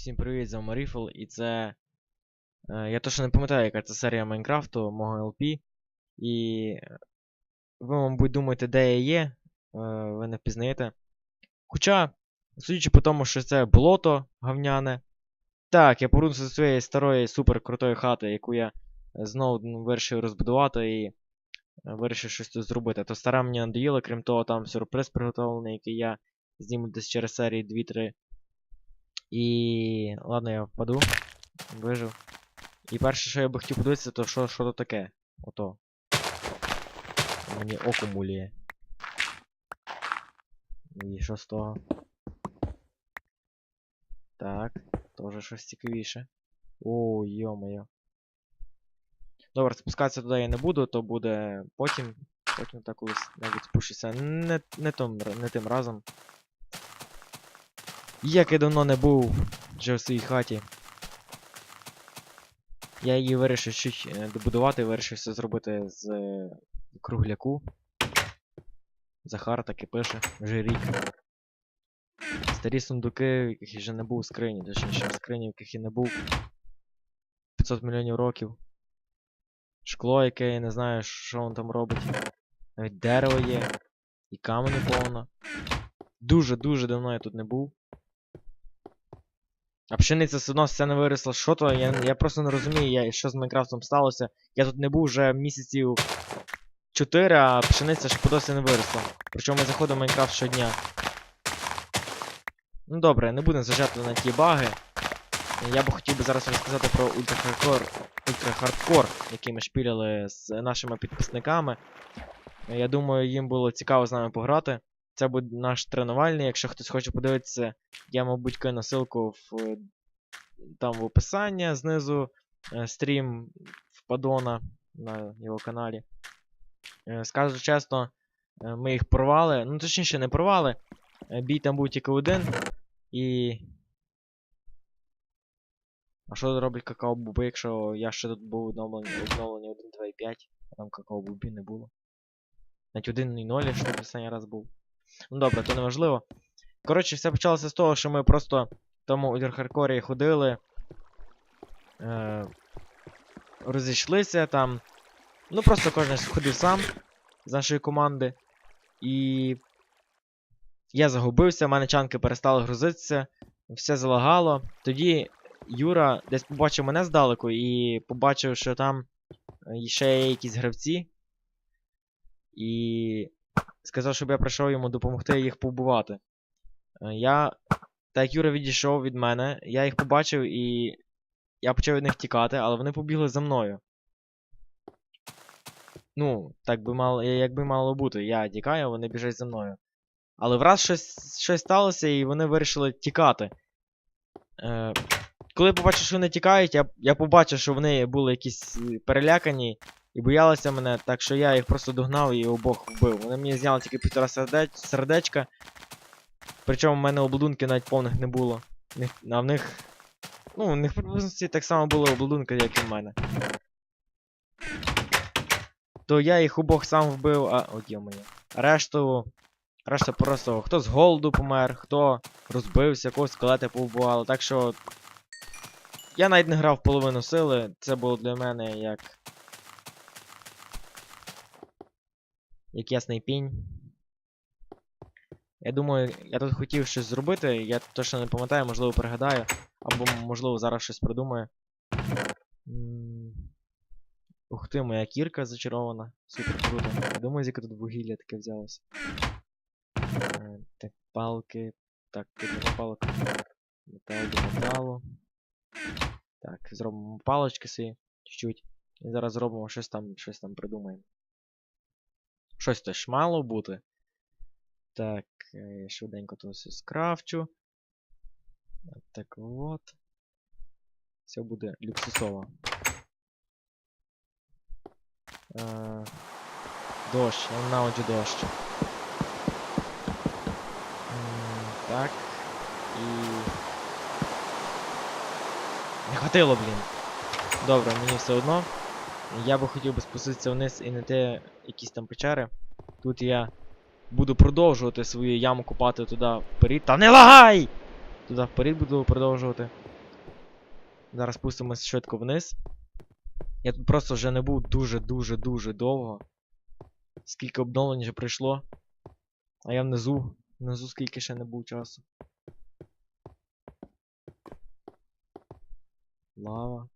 Всім привіт, з вами Ріфл, і це. Е, я точно не пам'ятаю, яка це серія Майнкрафту, мого LP. І. е, Ви, мабуть, думаєте, де я є. Е, ви не впізнаєте. Хоча, судячи по тому, що це болото говняне. Так, я повернувся до своєї старої супер крутої хати, яку я знову ну, вирішив розбудувати і вирішив щось тут зробити. То стара мені надоїла, крім того, там сюрприз приготовлений, який я зніму десь через серії 2-3. І. Ладно, я впаду. Вижив. І перше, що я би хотів подивитися, то що, що то таке. Ото. Мені око муліє. І що з того? Так, теж щось цікавіше. О, йо-моє. Добре, спускатися туди я не буду, то буде потім. Потім так колись навіть спущуся. Не, не, не тим разом. Як я давно не був вже в своїй хаті. Я її вирішив чуть е, добудувати, вирішив все зробити з е, кругляку. Захар таки пише, вже рік. Старі сундуки, в яких я вже не був у скрині, точніше в скрині, в яких я не був 500 мільйонів років. Шкло, яке я не знаю, що воно там робить. Навіть дерево є. І каменю повно. Дуже-дуже давно я тут не був. А пшениця все одно все не виросла. Що то? Я, я просто не розумію, я, що з Майнкрафтом сталося. Я тут не був вже місяців 4, а пшениця ж подосі не виросла. Причому ми заходимо в Майнкрафт щодня. Ну добре, не будемо зважати на ті баги. Я би хотів би зараз розказати про ультрахардкор, ультрахардкор, який ми шпіляли з нашими підписниками. Я думаю, їм було цікаво з нами пограти. Це буде наш тренувальний. Якщо хтось хоче подивитися, я, мабуть, кину ссылку в, е, там в описанні знизу. е, Стрім в Падона на його каналі. Е, Скажу чесно, ми їх порвали. Ну, точніше, не порвали. Бій там був тільки один. І. А що роблять какао буби, якщо я ще тут був оновлений 1.2.5, а там какао бубі не було. Навіть 1.0, якщо в останній раз був. Ну добре, то не важливо. Коротше, все почалося з того, що ми просто тому Ультрахардкорі ходили. Е, розійшлися там. Ну, просто кожен ходив сам з нашої команди. І. Я загубився, в мене чанки перестали грузитися, все залагало. Тоді Юра десь побачив мене здалеку і побачив, що там е, ще є якісь гравці. І сказав, щоб я прийшов йому допомогти їх побувати. Е, Я. Так як Юра відійшов від мене, я їх побачив і. Я почав від них тікати, але вони побігли за мною. Ну, так би мало, як би мало бути. Я тікаю, а вони біжать за мною. Але враз щось, щось сталося, і вони вирішили тікати. Е, коли я побачив, що вони тікають, я, я побачив, що вони були якісь перелякані і боялися мене, так що я їх просто догнав і обох вбив. Вони мені зняли тільки півтора сердеч, сердечка. Причому в мене обладунки навіть повних не було. А в них. Ну, в них приблизно так само були обладунки, як і в мене. То я їх обох сам вбив, а. От моє. Решту. Решта просто хто з голоду помер, хто розбився, когось скелети повбивали. Так що. Я навіть не грав половину сили, це було для мене як. Як ясний пінь. Я думаю, я тут хотів щось зробити, я точно не пам'ятаю, можливо, пригадаю. Або, можливо, зараз щось придумаю. Ух ти, моя кірка зачарована. Супер круто. Я думаю, звідки тут вугілля таке взялося. Е, Так, палки. Так, тут палок. Метал до металу. Так, зробимо палочки собі чуть-чуть. І зараз зробимо щось там, щось там придумаємо. Щось теж мало бути. Так, е, швиденько то все скрафчу. Так от. Все буде люксусово. Е, Дощ, я ненавиджу дощ. Так. І. Не хватило, блін. Добре, мені все одно. Я би хотів би спуститися вниз і знайти якісь там печери. Тут я буду продовжувати свою яму копати туди вперед. Та не лагай! Туди вперед буду продовжувати. Зараз спустимось швидко вниз. Я тут просто вже не був дуже-дуже-дуже довго. Скільки обновлень вже пройшло. А я внизу. Внизу скільки ще не був часу. Лава.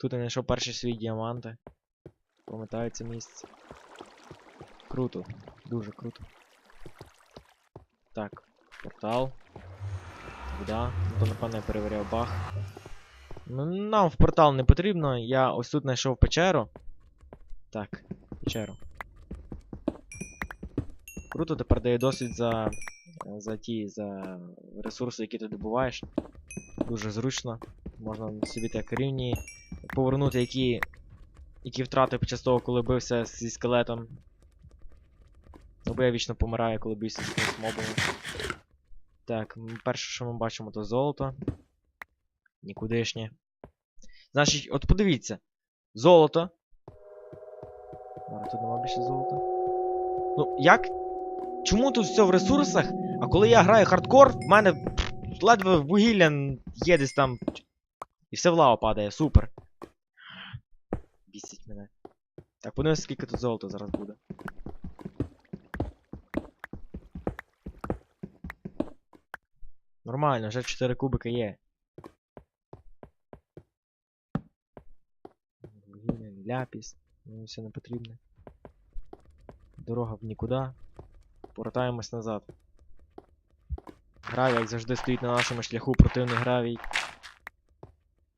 Тут я знайшов перші свої діаманти. Пам'ятаю це місце. Круто. Дуже круто. Так, портал. Куда? Ну, то напевно я перевіряв баг. Ну, нам в портал не потрібно. Я ось тут знайшов печеру. Так, печеру. Круто, тепер дає досвід за. за ті, за ресурси, які ти добуваєш. Дуже зручно. Можна собі так рівні повернути, які. які втрати під час того, коли бився зі скелетом. Ну, я вічно помираю, коли бився з мобом. Так, перше, що ми бачимо, то золото. Нікудишнє. Значить, от подивіться. Золото. Тут нема більше золота. Ну, як? Чому тут все в ресурсах? А коли я граю хардкор, в мене ледве вугілля є десь там. І все в лаву падає, супер. Бісить мене. Так, подивимось, скільки тут золота зараз буде. Нормально, вже 4 кубика є. Вугілля, ляпіс. Мені все не потрібне. Дорога в нікуди. Повертаємось назад. Гравій, як завжди, стоїть на нашому шляху противний гравій.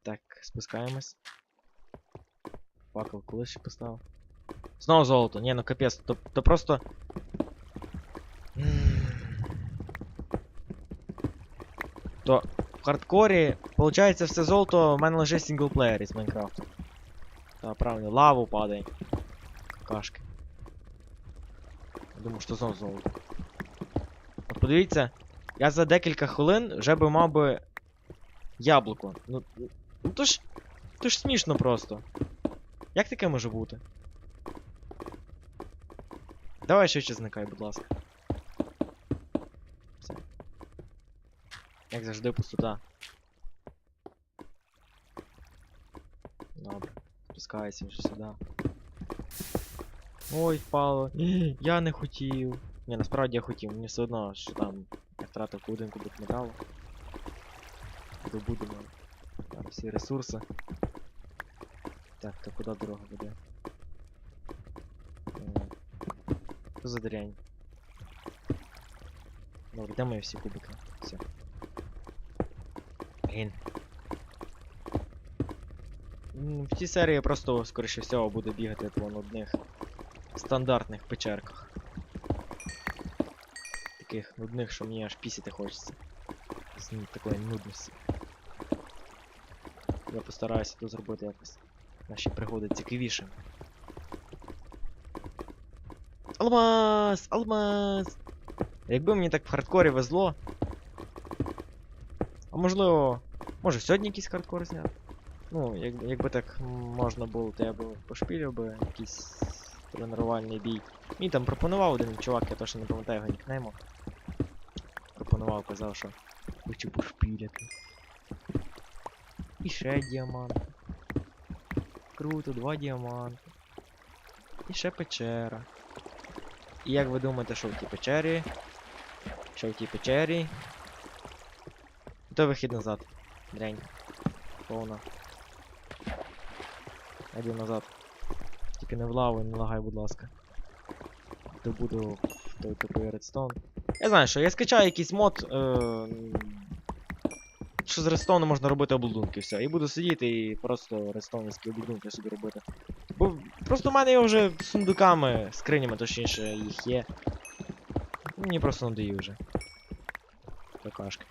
Так, спускаємось. Факел коли ще поставив. Знову золото. Ні, ну капець, то, то просто. То в хардкорі, виходить, все золото в мене лежить в синглплеєрі з Майнкрафту. Та, правильно, лаву падає. Какашки. Думаю, що знов золото. От подивіться, я за декілька хвилин вже би мав би яблуко. Ну, ну то ж. То ж смішно просто. Як таке може бути? Давай швидше зникай, будь ласка. Все. Як завжди пустота. Добре. Спускайся вже сюди. Ой, впало. Я не хотів. Ні, насправді я хотів, мені все одно, що там я втратив один кубик металу. Добудемо всі ресурси. Так, то куди дорога веде? Е, Що за дрянь? Добре, де мої всі кубики? Все. Блін. В цій серії я просто, скоріше всього, буду бігати по нудних стандартних печерках. Таких нудних, що мені аж пісяти хочеться. З такої нудності. Я постараюся тут зробити якось наші пригоди цікавішими. Алмаз! Алмаз! Якби мені так в хардкорі везло. А можливо. Може сьогодні якийсь хардкор зняти? Ну, як, якби так можна було, то я б пошпілив би якийсь тренувальний бій. Мені там пропонував один чувак, я точно не пам'ятаю його нікнейму. Пропонував, казав, що хочу пошпіляти. І ще діамант. Круто, два діаманти. І ще печера. І як ви думаєте, що в тій печері? Що в тій печері? То вихід назад. Дрянь. Повна. Йду назад. Тільки не в лаву, не лагай, будь ласка. Добуду той тупий редстоун. Я знаю, що я скачаю якийсь мод. Е... Що з редстоуну можна робити обладунки, все. І буду сидіти і просто редстоунівські обладунки собі робити. Бо просто в мене його вже сундуками, скринями, точніше, їх є. Мені просто надоїв вже. Какашки.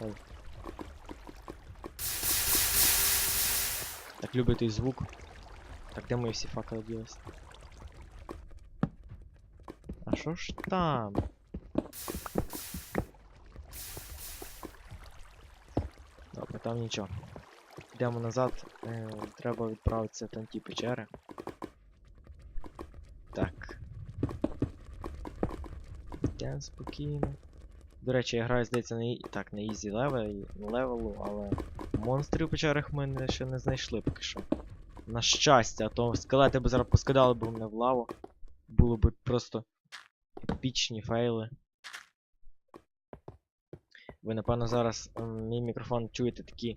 Ой. Так люблю той звук. Так де мої всі факели ділись? А що ж там? Там нічого. Йдемо назад. Е, треба відправитися в ті печери. Так. Йдемо спокійно. До речі, я граю, здається, на так, на ізі левелі, левелу, але монстрів в печерах ми ще не знайшли поки що. На щастя, а то скелети б зараз поскидали б мене в лаву. Було б просто епічні фейли. Ви, напевно, зараз мій мікрофон чуєте такі.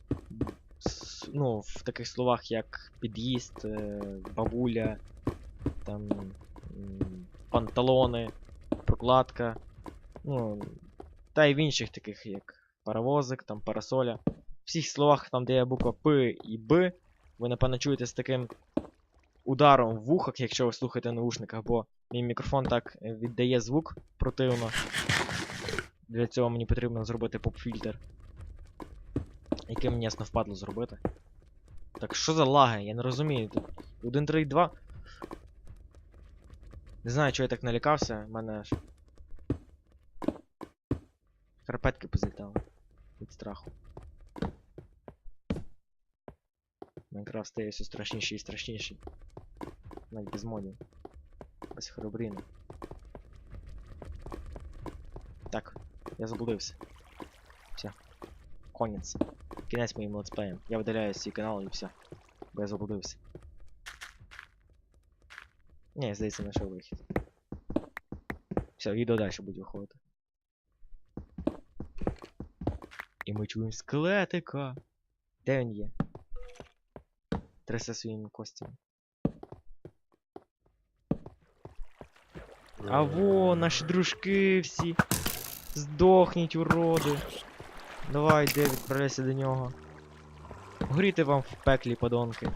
Ну, в таких словах, як під'їзд, е, бабуля, там панталони, прокладка. Ну, та й в інших таких, як паровозик, там парасоля. В всіх словах, там, де є буква П і Б, ви, напевно, чуєте з таким ударом в вухах, якщо ви слухаєте в наушниках, бо мій мікрофон так е, віддає звук противно. Для цього мені потрібно зробити поп-фільтр. Який мені ясно впадло зробити. Так що за лаги? Я не розумію. Тут 1.3.2. Не знаю, чого я так налякався, в мене аж. Карпетки позлітали. Від страху. Майнкрафт стає все страшніший і страшніший. Навіть без модів. Без херобріни. Так, я заблудився. Все. Конець. Кінець моїм летсплеєм. Я видаляю з цей канал і все. Бо я заблудився. Ні, здається, знайшов вихід. Все, відео далі буде виходити. І ми чуємо скелетика. Де він є? Трясе своїми костями. А во, наші дружки всі. Здохніть, уроди. Давай, де відправляйся до нього. Горіти вам в пеклі, подонки.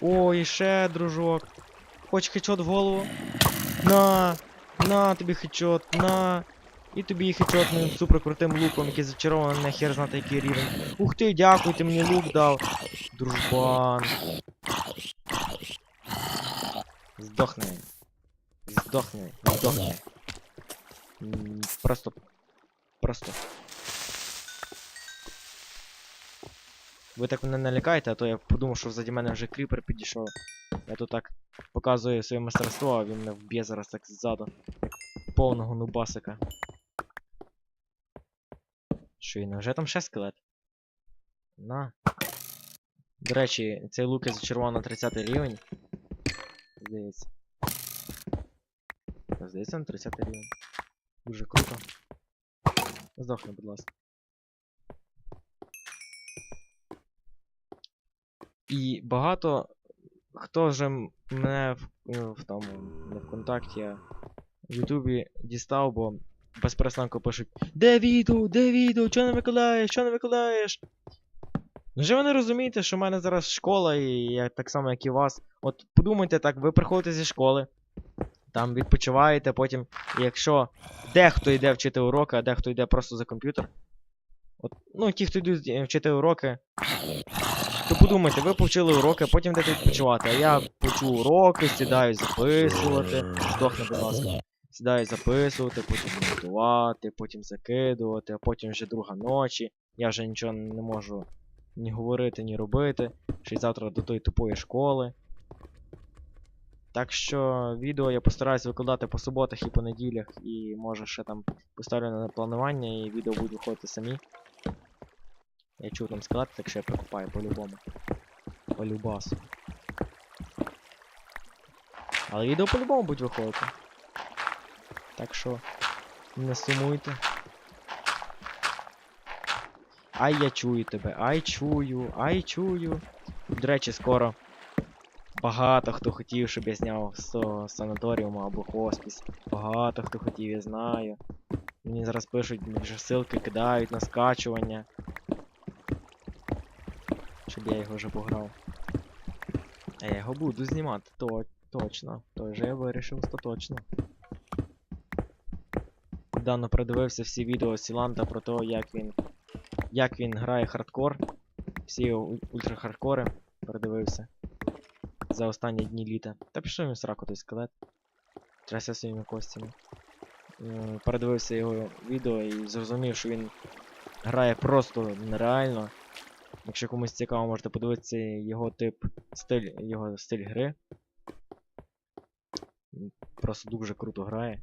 О, і ще дружок. Хоч хечот в голову? На! На тобі хечот, на! І тобі хечот моїм суперкрутим луком, який зачарований на хер знати який рівень. Ух ти, дякую, ти мені лук дав. Дружбан. Здохни. Здохни, здохни. Просто. Просто. Ви так мене налякаєте, а то я подумав, що ззаді мене вже кріпер підійшов. Я тут так показую своє мастерство, а він мене вб'є зараз так ззаду. Повного нубасика. Що і невже там ще скелет? На. До речі, цей лук із червоно 30 рівень. Здається. Та, Здається, на 30 рівень. Дуже круто. Здохни, будь ласка. І багато хто вже мене в, е, в тому не ВКонтакті, в Ютубі дістав, бо без перестанку пишуть Де відео? Де відео? Чого не викладаєш? Чого не викладаєш? Вже ви не розумієте, що в мене зараз школа, і я так само, як і вас. От подумайте так, ви приходите зі школи, там відпочиваєте, потім, якщо дехто йде вчити уроки, а дехто йде просто за комп'ютер. От, ну, ті, хто йдуть е, вчити уроки, то подумайте, ви повчили уроки, потім йдете відпочивати. А я почув уроки, сідаю записувати. Здохне, будь ласка. Сідаю записувати, потім монтувати, потім закидувати, а потім вже друга ночі. Я вже нічого не можу ні говорити, ні робити. Ще й завтра до тої тупої школи. Так що відео я постараюсь викладати по суботах і по неділях, і може ще там поставлю на планування, і відео будуть виходити самі. Я чув там скелет, так що я прикупаю по-любому. По-любасу. Але відео по-любому будуть виходити. Так що не сумуйте. Ай, я чую тебе, ай чую, ай чую. До речі, скоро багато хто хотів, щоб я зняв з санаторіуму або хоспіс. Багато хто хотів, я знаю. Мені зараз пишуть, вже ссылки кидають на скачування. Щоб я його вже пограв. А я його буду знімати, то точно. Той вже я вирішив остаточно. Недавно продивився всі відео Сіланта про те, як він. Як він грає хардкор. Всі ультрахардкори передивився за останні дні літа. Та пішов він сраку той скелет. Трясе своїми костями. Э, Передивився його відео і зрозумів, що він грає просто нереально. Якщо комусь цікаво, можете подивитися його тип стиль його стиль гри. Просто дуже круто грає.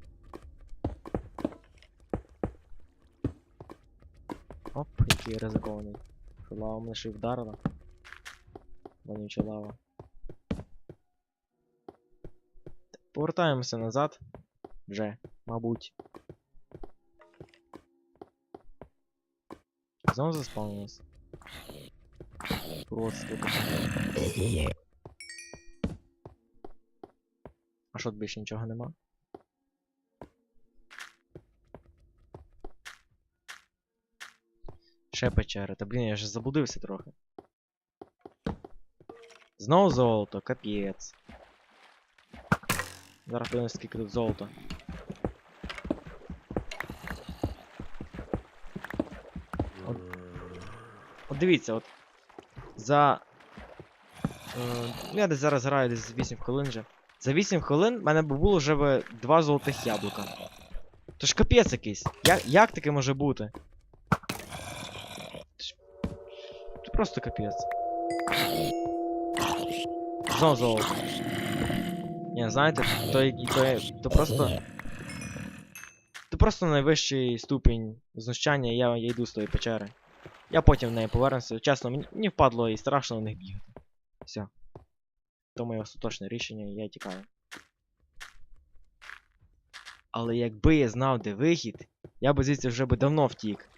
Оп, який ризикований. Лава мене ще й вдарила. Вонюча лава. Повертаємося назад. Вже, мабуть. Знову заспавнилось. Просто. А що тут більше нічого нема? Ще печери. Та блін, я ж заблудився трохи. Знову золото, капець. Зараз подивимось, скільки тут золота. От, от дивіться, от. За. Е, ну, я десь зараз граю десь 8 хвилин вже. За 8 хвилин в мене було вже би два золотих яблука. То ж капець якийсь. Як, як таке може бути? Це просто капець. Знову золото. Ні, знаєте, то, то, то просто. Це просто найвищий ступінь знущання, я, я йду з тої печери. Я потім в неї повернуся. Чесно, мені, мені впадло і страшно в них бігати. Все. То моє остаточне рішення, і я тікаю. Але якби я знав, де вихід, я би звідси вже би давно втік.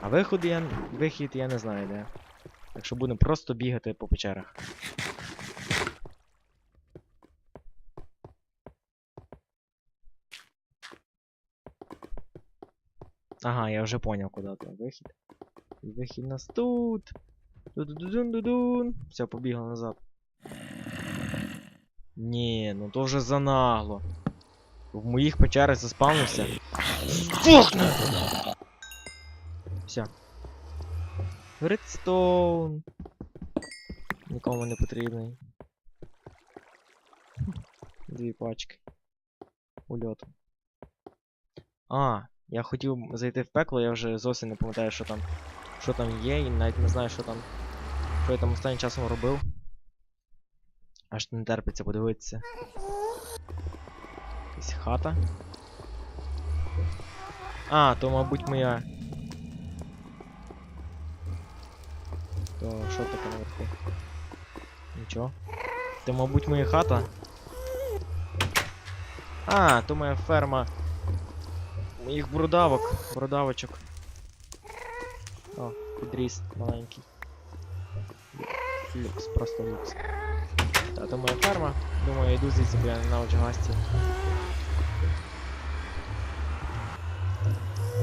А вихід я, вихід я не знаю де. Так що будемо просто бігати по печерах. Ага, я вже поняв, куди там вихід. Вихід нас тут. Ду-ду-ду-дун-ду-дун. Все, побігла назад. Ні, ну то вже занагло. В моїх печерах заспавнився. Здохни! Все. Редстоун. Нікому не потрібний. Дві пачки. Ульоту. А, я хотів зайти в пекло, я вже зовсім не пам'ятаю, що там. Що там є, і навіть не знаю, що там. Що я там останнім часом робив. Аж не терпиться подивитися. Якась хата. А, то, мабуть, моя. То що таке наверху? Нічого. Це, мабуть, моя хата. А, то моя ферма. Моїх брудавок. Брудавочок. О, підріс маленький. Люкс, просто люкс. Та то моя ферма. Думаю, я йду звідси, бо я ненавиджу гастів.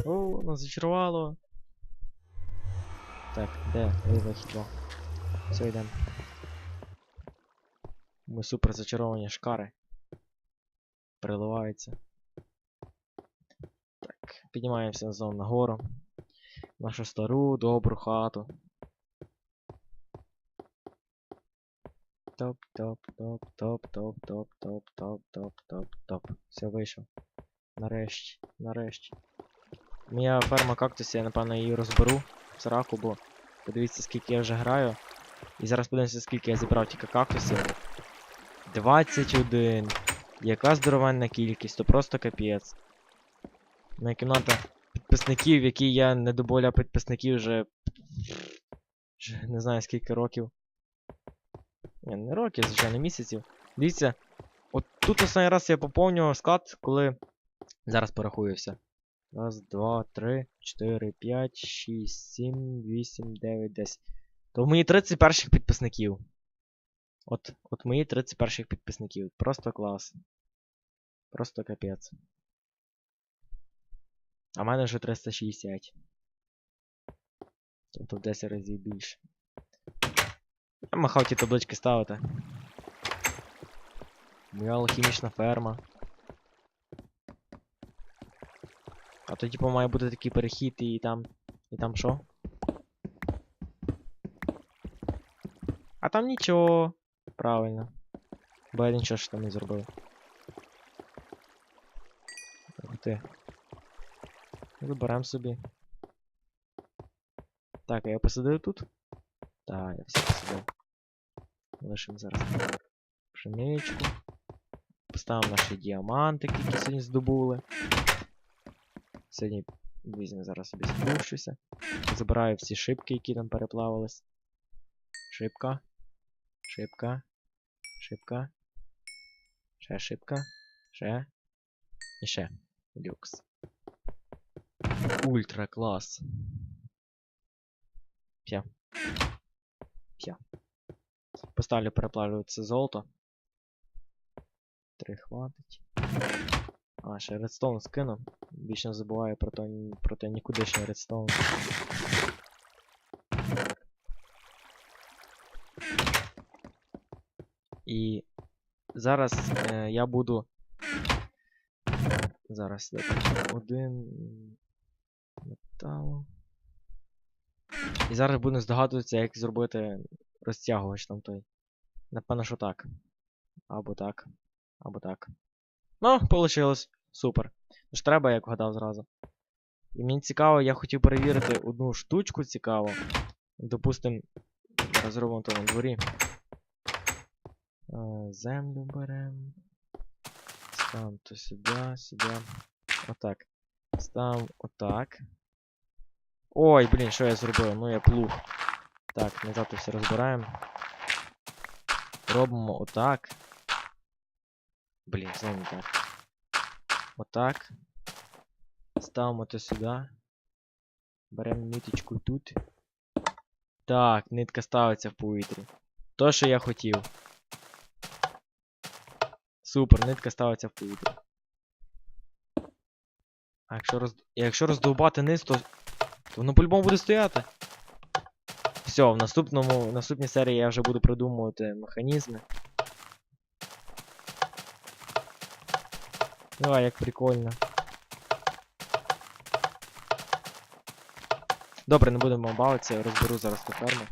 О, нас зачарувало. Так, де? Де вихід? О. Все, йдемо. Ми супер зачаровані шкари. Приливаються. Піднімаємося знову нагору. Нашу стару добру хату. Топ, топ, топ, топ, топ, топ, топ, топ, топ, топ, топ. Все, вийшов. Нарешті, нарешті. Моя ферма кактусів, я напевно її розберу сраку, бо подивіться, скільки я вже граю. І зараз подивимося, скільки я зібрав тільки кактусів. 21. Яка здоровенна кількість, то просто капець. Моя кімната підписників, в якій я не добавляв підписників вже. вже не знаю скільки років. Ні, не років, звичайно, місяців. Дивіться, от тут останній раз я поповнював склад, коли. Зараз порахую все. Раз, два, три, чотири, п'ять, шість, сім, вісім, дев'ять, десять. То мої 30 перших підписників. От, от мої 30 перших підписників. Просто клас. Просто капець. А в мене вже 360. Тобто в 10 разів більше. Я махав ті таблички ставити. Моя алхімічна ферма. А то типу має бути такий перехід і там. І там що? А там нічого. Правильно. Бо я нічого ж там не зробив. Ух ти. Виберемо собі. Так, а я посадив тут? Так, я все посадив. Лишимо зараз пшеничку. Поставимо наші діамантики, які сьогодні здобули. Сьогодні Візьму зараз собі спущуся. Забираю всі шибки, які там переплавились. Шибка. Шибка. Шибка. Ще шибка. Ще. І ще. Люкс. Ультра клас. П'я. П'я. Поставлю переплавлю це золото. Три хватить. А, ще редстоун скину. Більше не забуваю про то, про те нікудишній редстоун. І зараз е, я буду. Зараз там один металу. І зараз буду здогадуватися, як зробити розтягувач там той. Напевно, що так. Або так. Або так. Ну, получилось. Супер. Тож треба, як вгадав зразу. І мені цікаво, я хотів перевірити одну штучку цікаву. Допустим, зараз зробимо то на дворі. Е, Землю беремо. Ставимо то сюди, сюди. Отак. Ставимо отак. Ой, блін, що я зробив? Ну я плуг. Так, назад все розбираємо. Робимо отак. Блін, знову не так. Отак. Ставимо то сюди. Беремо ниточку тут. Так, нитка ставиться в повітрі. То, що я хотів. Супер, нитка ставиться в повітрі. А якщо роз... якщо роздовбати низ, то. Воно по-любому буде стояти. Все, в наступному, в наступній серії я вже буду придумувати механізми. Давай, як прикольно. Добре, не будемо бавитися, розберу зараз ту ферму.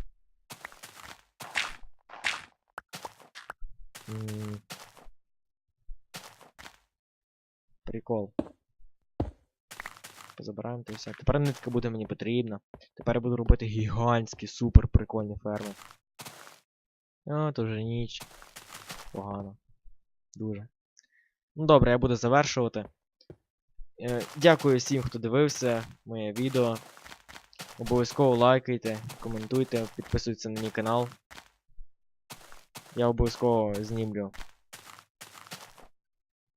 І все. Тепер нитка буде мені потрібна. Тепер я буду робити гігантські, супер прикольні ферми. А, то вже ніч. Погано. Дуже. Ну добре, я буду завершувати. Е, Дякую всім, хто дивився моє відео. Обов'язково лайкайте, коментуйте, підписуйтесь на мій канал. Я обов'язково знімлю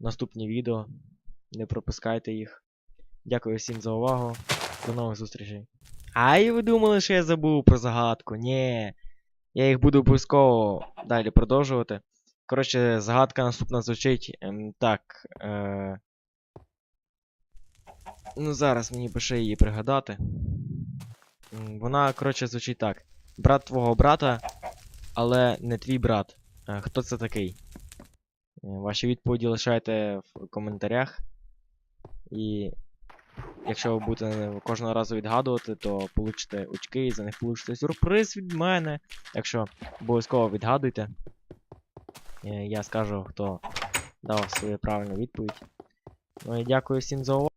наступні відео. Не пропускайте їх. Дякую всім за увагу. До нових зустрічей. Ай, ви думали, що я забув про загадку? Ні. Я їх буду обов'язково далі продовжувати. Коротше, загадка наступна звучить ем, так. Е... Ну, зараз мені пише її пригадати. Вона, коротше, звучить так. Брат твого брата, але не твій брат. Е, Хто це такий? Е, Ваші відповіді лишайте в коментарях. І якщо ви будете кожного разу відгадувати, то получите очки і за них получите сюрприз від мене. Якщо обов'язково відгадуйте. Е, Я скажу, хто дав свою правильну відповідь. Ну і дякую всім за увагу.